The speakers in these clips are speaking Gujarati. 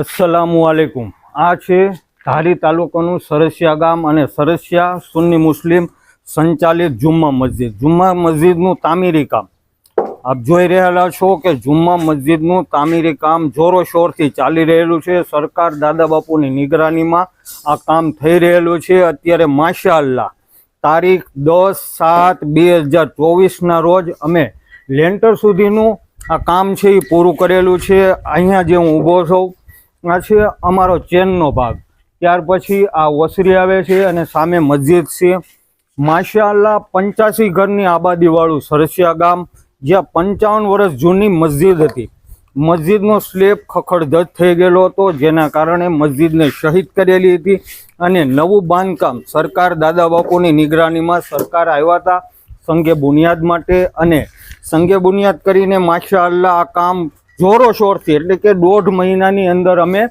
અસલામુ વાલેકુમ આ છે ધારી તાલુકાનું સરસિયા ગામ અને સરસિયા સુન્ની મુસ્લિમ સંચાલિત જુમ્મા મસ્જિદ. જુમ્મા મસ્જિદનું તામીરી કામ. આપ જોઈ રહેલા છો કે જુમ્મા મસ્જિદનું તામીરી કામ જોરોશોરથી ચાલી રહેલું છે. સરકાર દાદા બાપુની નિગરાનીમાં આ કામ થઈ રહેલું છે. અત્યારે માશાલ્લા તારીખ દસ સાત બે હજાર ચોવીસના રોજ અમે લેન્ટર સુધીનું આ કામ છે એ પૂરું કરેલું છે. અહીંયા જે હું ઊભો છું આ છે અમારો ચેનનો ભાગ. ત્યાર પછી આ ઓસરી આવે છે અને સામે મસ્જિદ છે. માશાલ્લા પંચ્યાસી ઘરની આબાદીવાળું સરસિયા ગામ, જ્યાં પંચાવન વર્ષ જૂની મસ્જિદ હતી. મસ્જિદનો સ્લેબ ખખડધજ થઈ ગયેલો હતો, જેના કારણે મસ્જિદને શહીદ કરેલી હતી અને નવું બાંધકામ સરકાર દાદા બાપુની નિગરાનીમાં સરકાર આવ્યા હતા, સંઘે બુનિયાદ માટે અને સંઘે બુનિયાદ કરીને માશાલ્લા આ કામ જોરો શોરથી એટલે કે દોઢ મહિનાની અંદર અમે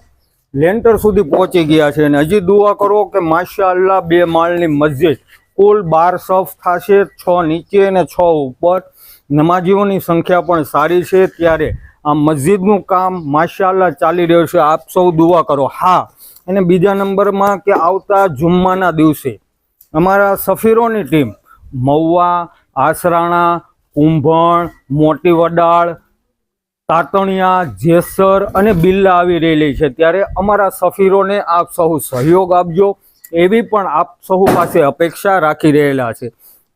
લેન્ટર સુધી પહોંચી ગયા છે અને હજી દુઆ કરો કે માશા અલ્લાહ બે માળની મસ્જિદ કુલ બાર સફ થશે, છ નીચે અને છ ઉપર. નમાજીઓની સંખ્યા પણ સારી છે. ત્યારે આ મસ્જિદનું કામ માશાલ્લાહ ચાલી રહ્યું છે. આપ સૌ દુઆ કરો. હા, અને બીજા નંબરમાં કે આવતા જુમ્માના દિવસે અમારા સફીરોની ટીમ મહુવા, આસરાણા, કુંભણ મોટી વડાળ તાતણિયા, જેસર અને બિલ્લા આવી રહેલી છે. ત્યારે અમારા સફીરોને આપ સહુ સહયોગ આપજો, એવી પણ આપ સહુ પાસે અપેક્ષા રાખી રહેલા છે.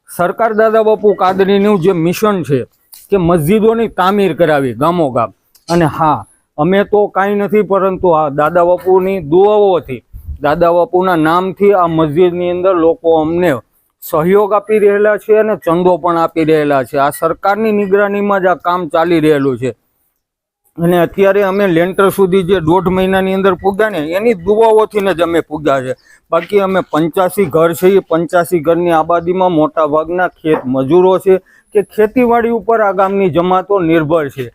સરકાર દાદા બાપુ કાદરીનું જે મિશન છે કે મસ્જિદોની તામીર કરાવી ગામો ગામ. અને હા, અમે તો કાંઈ નથી, પરંતુ આ દાદા બાપુની દુઆઓથી, દાદા બાપુના નામથી આ મસ્જિદની અંદર લોકો અમને સહયોગ આપી રહેલા છે અને ચંદો પણ આપી રહેલા છે. આ સરકારની નિગરાનીમાં જ આ કામ ચાલી રહેલું છે. અને અત્યારે અમે લેન્ટર સુધી જે દોઢ મહિનાની અંદર પૂગ્યા ને, એની દુવાઓથી જ અમે પૂગ્યા છે. બાકી અમે પંચ્યાસી ઘર છે, એ પંચ્યાસી ઘરની આબાદીમાં મોટા ભાગના ખેત મજૂરો છે કે ખેતીવાડી ઉપર આ ગામની જમાતો નિર્ભર છે.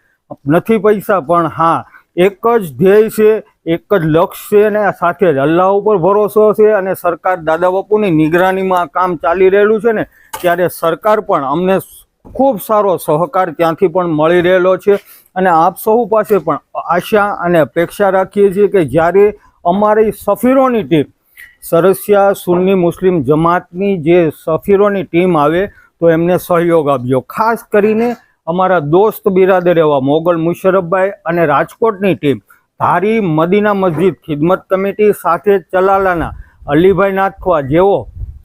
નથી પૈસા, પણ હા, એક જ ધ્યેય છે, એક જ લક્ષ્ય છે અને સાથે જ અલ્લાહ ઉપર ભરોસો છે અને સરકાર દાદા બાપુની નિગરાનીમાં આ કામ ચાલી રહેલું છે ને, ત્યારે સરકાર પણ અમને ખૂબ સારો સહકાર ત્યાંથી પણ મળી રહેલો છે. અને આપ સૌ પાસે પણ આશા અને અપેક્ષા રાખીએ છીએ કે જ્યારે અમારી સફીરોની ટીમ, સરસિયા સુન્ની મુસ્લિમ જમાતની જે સફીરોની ટીમ આવે તો એમને સહયોગ આપજો. ખાસ કરીને અમારા દોસ્ત બિરાદર એવા મોગલ મુશરફભાઈ અને રાજકોટની ટીમ, ધારી મદીના મસ્જિદ ખિદમત કમિટી સાથે ચલાલાના અલીભાઈ નાથખવા જેઓ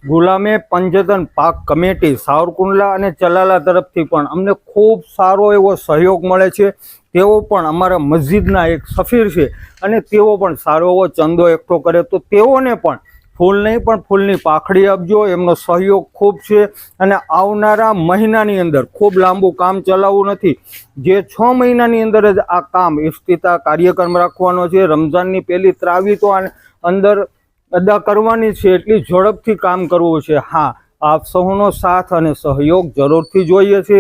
ગુલામે પંચતન પાક કમિટી, સાવરકુંડલા અને ચલાલા તરફથી પણ અમને ખૂબ સારો એવો સહયોગ મળે છે. તેઓ પણ અમારા મસ્જિદના એક સફીર છે અને તેઓ પણ સારો એવો ચંદો એકઠો કરે. તો તેઓને પણ ફૂલ નહીં, પણ ફૂલની પાખડી આપજો. એમનો સહયોગ ખૂબ છે અને આવનારા મહિનાની અંદર ખૂબ લાંબુ કામ ચલાવવું નથી. જે છ મહિનાની અંદર જ આ કામ ઇફ્તિતા કાર્યક્રમ રાખવાનો છે. રમઝાનની પહેલી ત્રાવી તો અંદર અદા કરવાની છે એટલી ઝડપથી કામ કરવું છે. હા, આપ સૌનો સાથ અને સહયોગ જરૂરથી જોઈએ છે.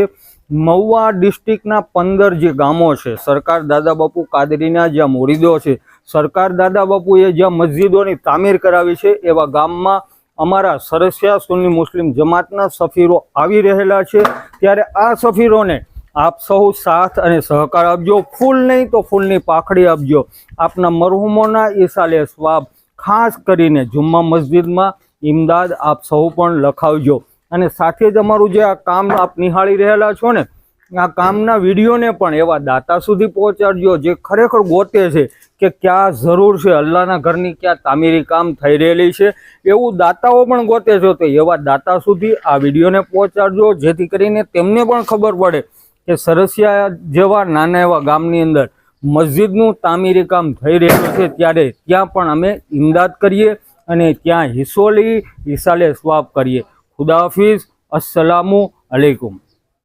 મહુવા ડિસ્ટ્રિક્ટના પંદર જે ગામો છે, સરકાર દાદા બાપુ કાદરીના જ્યાં મુરીદો છે, સરકાર દાદા બાપુએ જ્યાં મસ્જિદોની તામીર કરાવી છે, એવા ગામમાં અમારા સરસિયા સુન્ની મુસ્લિમ જમાતના સફીરો આવી રહેલા છે. ત્યારે આ સફીરોને આપ સૌ સાથ અને સહકાર આપજો. ફૂલ નહીં તો ફૂલની પાખડી આપજો. આપના મરહુમોના ઈસાલે સ્વાબ ખાસ કરીને જુમ્મા મસ્જિદમાં ઇમદાદ આપ સૌ પણ લખાવજો. અને સાથે જ અમારું જે આ કામ આપ નિહાળી રહેલા છો ને, આ કામના વિડીયોને પણ એવા દાતા સુધી પહોંચાડજો જે ખરેખર ગોતે છે કે ક્યાં જરૂર છે, અલ્લાહના ઘરની ક્યાં તામીરી કામ થઈ રહેલી છે. એવું દાતાઓ પણ ગોતે છે તો એવા દાતા સુધી આ વિડીયોને પહોંચાડજો, જેથી કરીને તેમને પણ ખબર પડે કે સરસિયા જેવા નાના એવા ગામની અંદર મસ્જિદનું તામીરી કામ થઈ રહેલું છે ત્યારે ત્યાં પણ અમે ઇમદાદ કરીએ અને ત્યાં હિસ્સો લઈ હિસાલે સ્વાપ કરીએ. ખુદાહાફિઝ અસલામુ અલૈકુમ